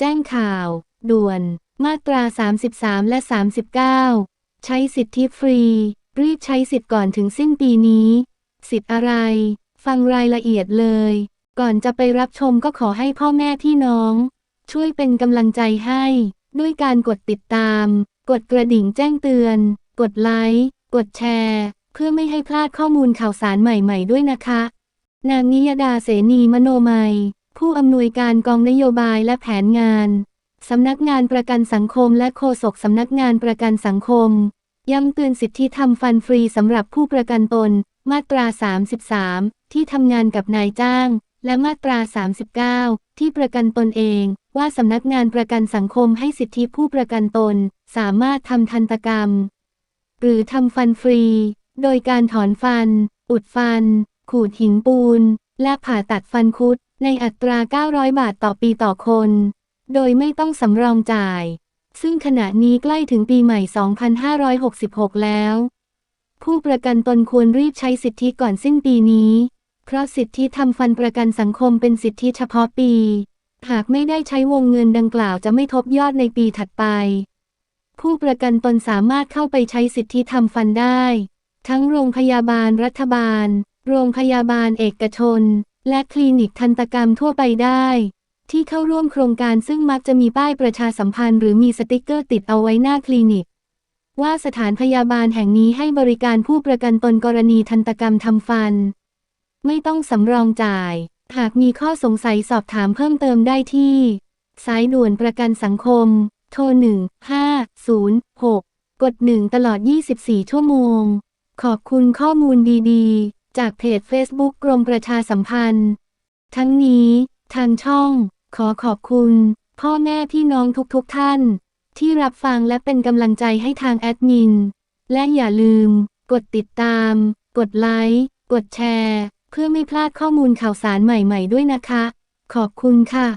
แจ้งข่าว ด่วน มาตรา 33 และ 39 ใช้สิทธิฟรี รีบใช้สิทธิ์ก่อนถึงสิ้นปีนี้ สิทธิ์อะไร ฟังรายละเอียดเลย ก่อนจะไปรับชมก็ขอให้พ่อแม่พี่น้อง ช่วยเป็นกำลังใจให้ ด้วยการกดติดตาม กดกระดิ่งแจ้งเตือน กดไลค์ กดแชร์ เพื่อไม่ให้พลาดข้อมูลข่าวสารใหม่ๆด้วยนะคะ นางนิยดาเสนีมโนมัย ผู้อำนวยการกองนโยบายและแผนงาน สำนักงานประกันสังคมและโฆษกสำนักงานประกันสังคม ย้ำเตือนสิทธิทำฟันฟรีสำหรับผู้ประกันตน มาตรา 33 ที่ทำงานกับนายจ้าง และมาตรา 39 ที่ประกันตนเอง ว่าสำนักงานประกันสังคมให้สิทธิผู้ประกันตน สามารถทำทันตกรรม หรือทำฟันฟรี โดยการถอนฟัน อุดฟัน ขูดหินปูน และผ่าตัดฟันคุด ในอัตรา 900 บาทต่อปีต่อคน โดยไม่ต้องสำรองจ่าย ซึ่งขณะนี้ใกล้ถึงปีใหม่ 2566 แล้ว ผู้ประกันตนควรรีบใช้สิทธิก่อนสิ้นปีนี้ เพราะสิทธิทำฟันประกันสังคมเป็นสิทธิเฉพาะปี หากไม่ได้ใช้วงเงินดังกล่าวจะไม่ทบยอดในปีถัดไป ผู้ประกันตนสามารถเข้าไปใช้สิทธิทำฟันได้ ทั้งโรงพยาบาลรัฐบาล โรงพยาบาลเอกชน และคลินิกทันตกรรมทั่วไปได้ ที่เข้าร่วมโครงการซึ่งมักจะมีป้ายประชาสัมพันธ์หรือมีสติกเกอร์ติดเอาไว้หน้าคลินิก ว่าสถานพยาบาลแห่งนี้ให้บริการผู้ประกันตนกรณีทันตกรรมทำฟัน ไม่ต้องสำรองจ่าย หากมีข้อสงสัยสอบถามเพิ่มเติมได้ที่ สายด่วนประกันสังคม โทร 1506 กด 1 ตลอด 24 ชั่วโมง ขอบคุณข้อมูลดี ๆ จากเพจ Facebook กรมประชาสัมพันธ์ ทั้งนี้ ทางช่อง ขอขอบคุณ พ่อแม่พี่น้องทุกๆทท่าน ที่รับฟังและเป็นกำลังใจให้ทางแอดมิน และอย่าลืม กดติดตาม กดไลค์ กดแชร์ เพื่อไม่พลาดข้อมูลข่าวสารใหม่ๆด้วยนะคะ ขอบคุณค่ะ